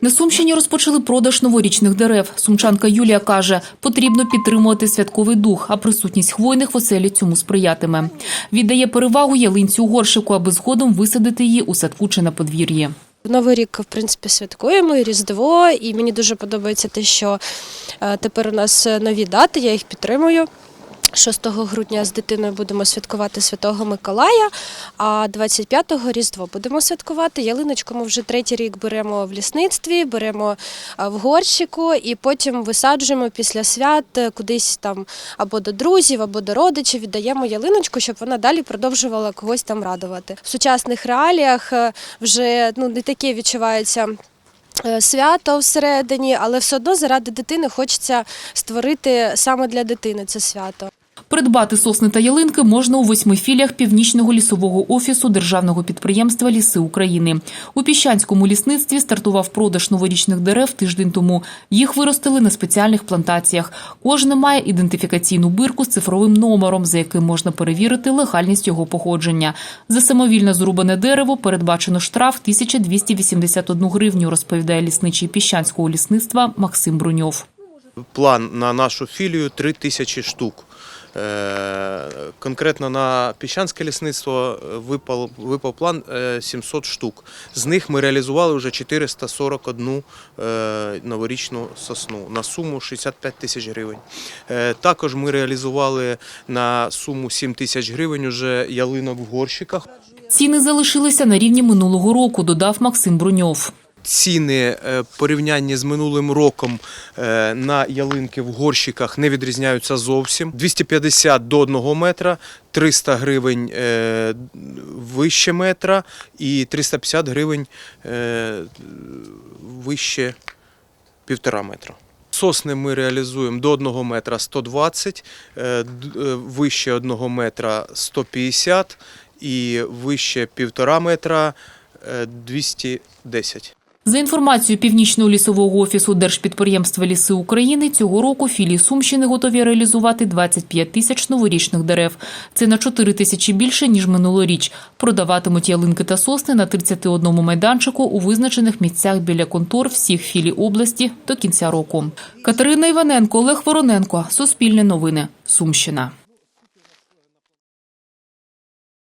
На Сумщині розпочали продаж новорічних дерев. Сумчанка Юлія каже, потрібно підтримувати святковий дух, а присутність хвойних в оселі цьому сприятиме. Віддає перевагу ялинці у горшику, аби згодом висадити її у садку чи на подвір'ї. Новий рік, в принципі, святкуємо і Різдво, і мені дуже подобається те, що е, тепер у нас нові дати, я їх підтримую. 6 грудня з дитиною будемо святкувати Святого Миколая, а 25-го Різдво будемо святкувати. Ялиночку ми вже третій рік беремо в лісництві, беремо е, в горщику і потім висаджуємо після свят е, кудись там або до друзів, або до родичів. Віддаємо ялиночку, щоб вона далі продовжувала когось там радувати. В сучасних реаліях е, вже ну не таке відчувається. Свято всередині, але все одно заради дитини хочеться створити саме для дитини це свято. Придбати сосни та ялинки можна у восьми філіях північного лісового офісу державного підприємства Ліси України. У піщанському лісництві стартував продаж новорічних дерев тиждень тому. Їх виростили на спеціальних плантаціях. Кожне має ідентифікаційну бирку з цифровим номером, за яким можна перевірити легальність його походження. За самовільно зрубане дерево передбачено штраф 1281 гривню, розповідає лісничий піщанського лісництва Максим Бруньов. План на нашу філію 3 тисячі штук. Е, Конкретно на піщанське лісництво випав, випав план е, 700 штук. З них ми реалізували вже 441 е, новорічну сосну на суму 65 тисяч гривень. Е, Також ми реалізували на суму 7 тисяч гривень уже ялинок в горщиках. Ціни залишилися на рівні минулого року, додав Максим Бруньов. Ціни е, порівнянні з минулим роком е, на ялинки в горщиках не відрізняються зовсім. 250 до 1 метра, 300 гривень е, вище метра і 350 гривень вище півтора метра. Сосни ми реалізуємо до 1 метра 120, е, д- е, вище 1 метра 150 і вище півтора метра е, 210. За інформацією Північного лісового офісу Держпідприємства Ліси України, цього року філії Сумщини готові реалізувати 25 тисяч новорічних дерев. Це на 4 тисячі більше, ніж минулоріч. Продаватимуть ялинки та сосни на 31 майданчику у визначених місцях біля контор всіх філій області до кінця року. Катерина Іваненко, Олег Вороненко. Суспільне новини. Сумщина.